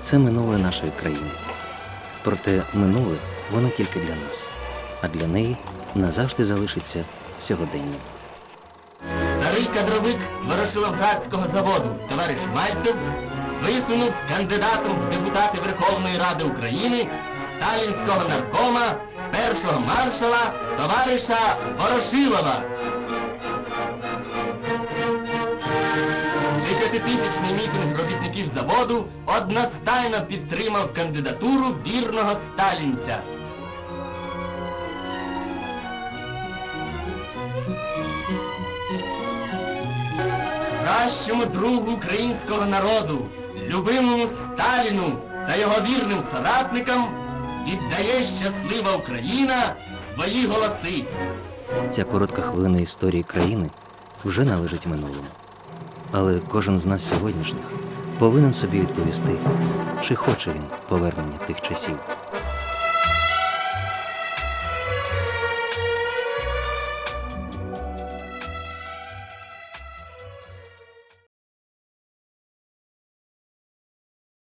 Це минуле нашої країни. Проте минуле воно тільки для нас, а для неї назавжди залишиться сьогоденням. Старий кадровик Ворошиловградського заводу товариш Мальцев висунув кандидатом в депутати Верховної Ради України сталінського наркома першого маршала товариша Ворошилова. Десятитисячний мітинг робітників заводу одностайно підтримав кандидатуру вірного сталінця. кращому другу українського народу, любимому Сталіну та його вірним соратникам віддає щаслива Україна свої голоси. Ця коротка хвилина історії країни вже належить минулому. Але кожен з нас сьогоднішніх повинен собі відповісти, чи хоче він повернення тих часів.